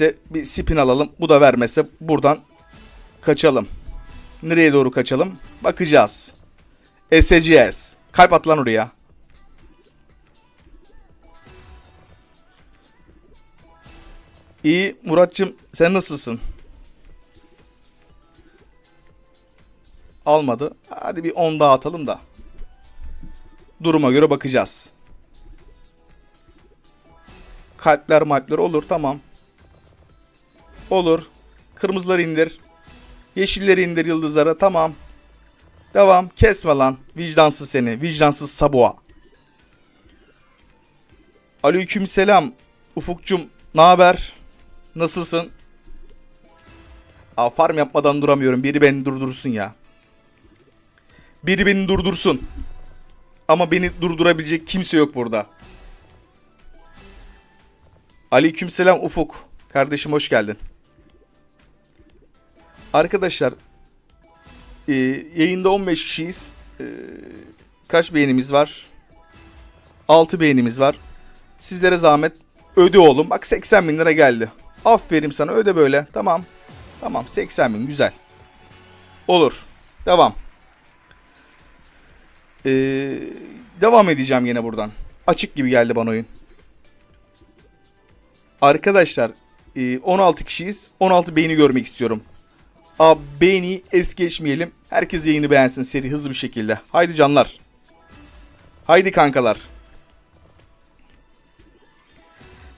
vermezse bir spin alalım. Bu da vermezse buradan kaçalım. Nereye doğru kaçalım? Bakacağız. SCS. Kalp at lan oraya. İyi Muratcığım sen nasılsın? Almadı. Hadi bir 10 daha atalım da. Duruma göre bakacağız. Kalpler malpler olur tamam. Olur. Kırmızıları indir. Yeşilleri indir yıldızlara tamam. Devam. Kesme lan. Vicdansız seni. Vicdansız saboğa. Aleyküm selam. Ufukcum ne haber? Nasılsın? Aa, farm yapmadan duramıyorum. Biri beni durdursun ya. Biri beni durdursun. Ama beni durdurabilecek kimse yok burada. Aleykümselam Ufuk. Kardeşim hoş geldin. Arkadaşlar e, yayında 15 kişiyiz. E, kaç beğenimiz var? 6 beğenimiz var. Sizlere zahmet öde oğlum. Bak 80 bin lira geldi. Aferin sana öde böyle. Tamam. Tamam 80 bin güzel. Olur. Devam. Ee, devam edeceğim yine buradan. Açık gibi geldi bana oyun. Arkadaşlar e, 16 kişiyiz. 16 beğeni görmek istiyorum. Abi beğeni es geçmeyelim. Herkes yayını beğensin seri hızlı bir şekilde. Haydi canlar. Haydi kankalar.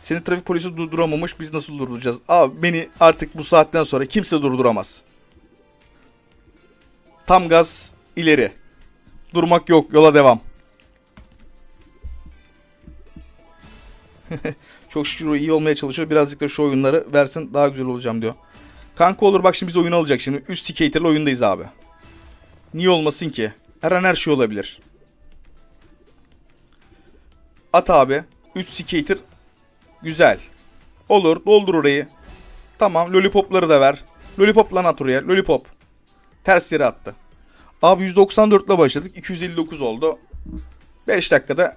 Seni trafik polisi durduramamış biz nasıl durduracağız? Abi beni artık bu saatten sonra kimse durduramaz. Tam gaz ileri. Durmak yok yola devam. Çok şükür iyi olmaya çalışıyor. Birazcık da şu oyunları versin daha güzel olacağım diyor. Kanka olur bak şimdi biz oyunu alacak şimdi. Üst skater'la oyundayız abi. Niye olmasın ki? Her an her şey olabilir. At abi. 3 skater. Güzel. Olur. Doldur orayı. Tamam. Lollipopları da ver. Lollipopla at oraya. Lollipop. Ters yere attı. Abi 194 ile başladık. 259 oldu. 5 dakikada